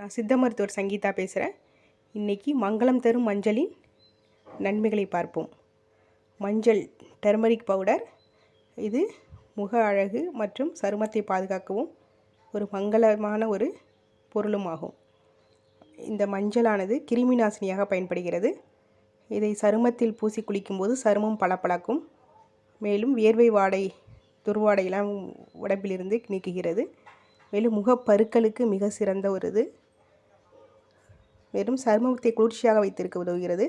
நான் சித்த மருத்துவர் சங்கீதா பேசுகிறேன் இன்றைக்கி மங்களம் தரும் மஞ்சளின் நன்மைகளை பார்ப்போம். மஞ்சள் டெர்மரிக் பவுடர். இது முக அழகு மற்றும் சருமத்தை பாதுகாக்கவும் ஒரு மங்களமான ஒரு பொருளும் ஆகும் இந்த மஞ்சளானது கிருமி நாசினியாக பயன்படுகிறது. இதை சருமத்தில் பூசி குளிக்கும்போது சருமம் பளபளக்கும். மேலும் வேர்வை வாடை துர்வாடையெல்லாம் உடம்பிலிருந்து நீக்குகிறது. மேலும் முகப்பருக்களுக்கு மிக சிறந்த ஒரு இது. வெறும் சருமத்தை குளிர்ச்சியாக வைத்திருக்க உதவுகிறது.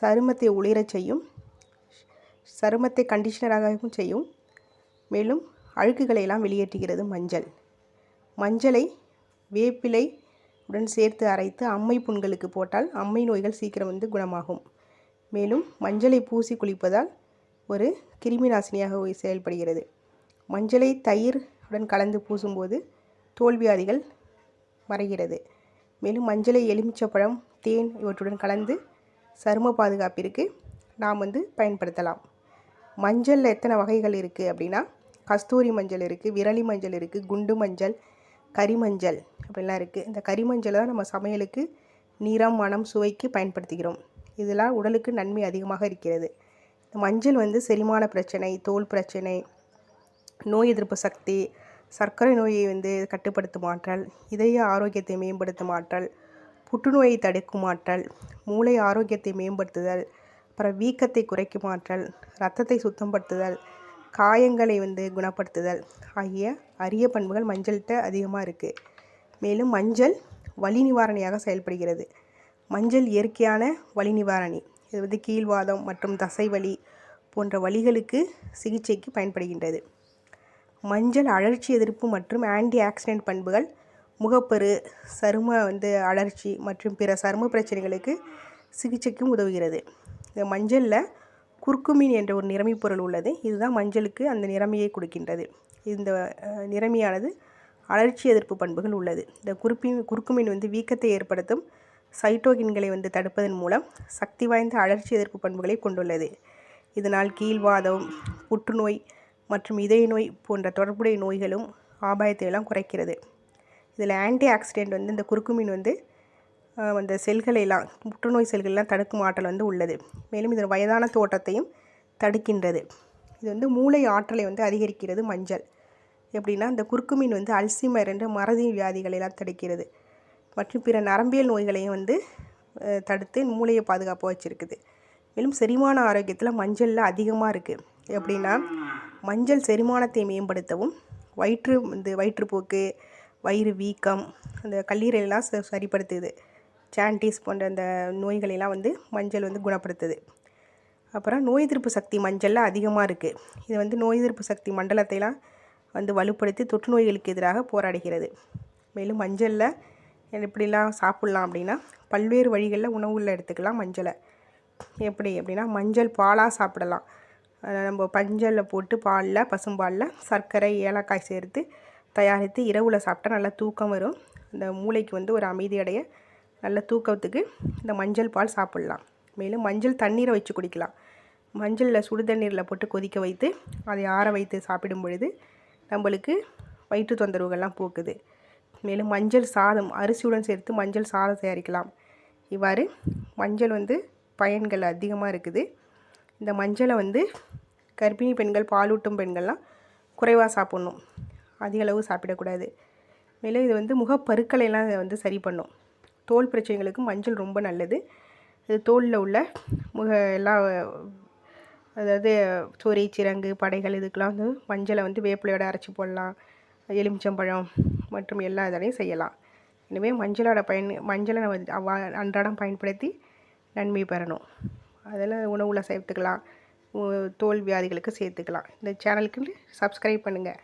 சருமத்தை உளிரச் செய்யும் சருமத்தை கண்டிஷனராகவும் செய்யும். மேலும் அழுக்குகளை எல்லாம் வெளியேற்றுகிறது மஞ்சள். மஞ்சளை வேப்பிலை உடன் சேர்த்து அரைத்து அம்மை புண்களுக்கு போட்டால் அம்மை நோய்கள் சீக்கிரம் வந்து குணமாகும். மேலும் மஞ்சளை பூசி குளிப்பதால் ஒரு கிருமி நாசினியாக செயல்படுகிறது. மஞ்சளை தயிர் உடன் கலந்து பூசும்போது தோல்வியாதிகள் மறைகிறது. மேலும் மஞ்சளை எலுமிச்சப்பழம் தேன் இவற்றுடன் கலந்து சரும பாதுகாப்பிற்கு நாம் வந்து பயன்படுத்தலாம். மஞ்சளில் எத்தனை வகைகள் இருக்குது அப்படின்னா கஸ்தூரி மஞ்சள் இருக்குது விரலி மஞ்சள் இருக்குது குண்டு மஞ்சள் கரிமஞ்சள் அப்படிலாம் இருக்குது இந்த கரிமஞ்சள் தான் நம்ம சமையலுக்கு நிறம் மனம் சுவைக்கு பயன்படுத்துகிறோம் இதெல்லாம் உடலுக்கு நன்மை அதிகமாக இருக்கிறது. இந்த மஞ்சள் வந்து செரிமான பிரச்சனை தோல் பிரச்சனை நோய் எதிர்ப்பு சக்தி சர்க்கரை நோயை வந்து கட்டுப்படுத்தும் ஆற்றல் இதய ஆரோக்கியத்தை மேம்படுத்தும் ஆற்றல் புற்றுநோயை தடுக்கும் ஆற்றல் மூளை ஆரோக்கியத்தை மேம்படுத்துதல் அப்புறம் வீக்கத்தை குறைக்கும் ஆற்றல் ரத்தத்தை சுத்தப்படுத்துதல் காயங்களை வந்து குணப்படுத்துதல் ஆகிய அரிய பண்புகள் மஞ்சள்கிட்ட அதிகமாக இருக்குது மேலும் மஞ்சள் வலி நிவாரணியாக செயல்படுகிறது. மஞ்சள் இயற்கையான வலி நிவாரணி. இது வந்து கீழ்வாதம் மற்றும் தசை வலி போன்ற வலிகளுக்கு சிகிச்சைக்கு பயன்படுகின்றது. மஞ்சள் அழற்சி எதிர்ப்பு மற்றும் ஆன்டி ஆக்சிடென்ட் பண்புகள் முகப்பரு சரும வந்து அழற்சி மற்றும் பிற சரும பிரச்சனைகளுக்கு சிகிச்சைக்கும் உதவுகிறது. இந்த மஞ்சளில் குர்க்குமின் என்ற ஒரு நிறமி பொருள் உள்ளது. இதுதான் மஞ்சளுக்கு அந்த நிறமையை கொடுக்கின்றது. இந்த நிறமியானது அழற்சி எதிர்ப்பு பண்புகள் உள்ளது. இந்த குறுப்பின் குறுக்குமீன் வந்து வீக்கத்தை ஏற்படுத்தும் சைட்டோகின்களை வந்து தடுப்பதன் மூலம் சக்தி வாய்ந்த அழற்சி எதிர்ப்பு பண்புகளை கொண்டுள்ளது. இதனால் கீழ்வாதம் புற்றுநோய் மற்றும் இதய நோய் போன்ற தொடர்புடைய நோய்களும் ஆபாயத்தை எல்லாம் குறைக்கிறது. இதில் ஆன்டி ஆக்சிடென்ட் வந்து இந்த குறுக்குமீன் வந்து அந்த செல்களையெல்லாம் புற்றுநோய் செல்களெலாம் தடுக்கும் ஆற்றல் வந்து உள்ளது. மேலும் இதன் வயதான தோட்டத்தையும் தடுக்கின்றது. இது வந்து மூளை ஆற்றலை வந்து அதிகரிக்கிறது மஞ்சள். எப்படின்னா இந்த குறுக்குமீன் வந்து அல்சிமர் என்ற மறதி வியாதிகளை எல்லாம் தடுக்கிறது. மற்றும் பிற நரம்பியல் நோய்களையும் வந்து தடுத்து மூளையை பாதுகாப்பாக வச்சுருக்குது. மேலும் செரிமான ஆரோக்கியத்தில் மஞ்சளில் அதிகமாக இருக்குது எப்படின்னா மஞ்சள் செரிமானத்தை மேம்படுத்தவும் வயிற்று இந்த வயிற்றுப்போக்கு வயிறு வீக்கம் அந்த கல்லீரலாம் ச சரிப்படுத்துது. சாண்டிஸ் போன்ற அந்த நோய்களெல்லாம் வந்து மஞ்சள் வந்து குணப்படுத்துது. அப்புறம் நோய் எதிர்ப்பு சக்தி மஞ்சளில் அதிகமாக இருக்குது இது வந்து நோய் எதிர்ப்பு சக்தி மண்டலத்தைலாம் வந்து வலுப்படுத்தி தொற்று நோய்களுக்கு எதிராக போராடுகிறது. மேலும் மஞ்சளில் எப்படிலாம் சாப்பிட்லாம் அப்படின்னா பல்வேறு வழிகளில் உணவுகளில் எடுத்துக்கலாம் மஞ்சளை. எப்படி அப்படின்னா மஞ்சள் பாலாக சாப்பிடலாம். நம்ம பஞ்சலில் போட்டு பாலில் பசும்பாலில் சர்க்கரை ஏலக்காய் சேர்த்து தயாரித்து இரவில் சாப்பிட்டா நல்லா தூக்கம் வரும். இந்த மூளைக்கு வந்து ஒரு அமைதி அடைய நல்ல தூக்கத்துக்கு இந்த மஞ்சள் பால் சாப்பிட்லாம். மேலும் மஞ்சள் தண்ணீரை வச்சு குடிக்கலாம். மஞ்சளில் சுடு தண்ணீரில் போட்டு கொதிக்க வைத்து அதை ஆற வைத்து சாப்பிடும் பொழுது நம்மளுக்கு வயிற்று தொந்தரவுகள்லாம் போக்குது. மேலும் மஞ்சள் சாதம் அரிசியுடன் சேர்த்து மஞ்சள் சாதம் தயாரிக்கலாம். இவ்வாறு மஞ்சள் வந்து பயன்கள் அதிகமாக இருக்குது. இந்த மஞ்சளை வந்து கர்ப்பிணி பெண்கள் பாலூட்டும் பெண்கள்லாம் குறைவாக சாப்பிட்ணும். அதிகளவு சாப்பிடக்கூடாது. மேலும் இது வந்து முகப்பருக்களையெல்லாம் வந்து சரி பண்ணும். தோல் பிரச்சனைகளுக்கு மஞ்சள் ரொம்ப நல்லது. இது தோலில் உள்ள முக எல்லா அதாவது சோரை சிரங்கு படைகள் இதுக்கெலாம் வந்து மஞ்சளை வந்து வேப்பிலையோட அரைச்சி போடலாம். எலுமிச்சம்பழம் மற்றும் எல்லா இதனையும் செய்யலாம். எனவே மஞ்சளோட பயன் மஞ்சளை நம்ம அன்றாடம் பயன்படுத்தி நன்மை பெறணும். அதெல்லாம் உணவில் சேர்த்துக்கலாம். தோல் வியாதிகளுக்கு சேர்த்துக்கலாம். இந்த சேனலுக்கு சப்ஸ்கிரைப் பண்ணுங்கள்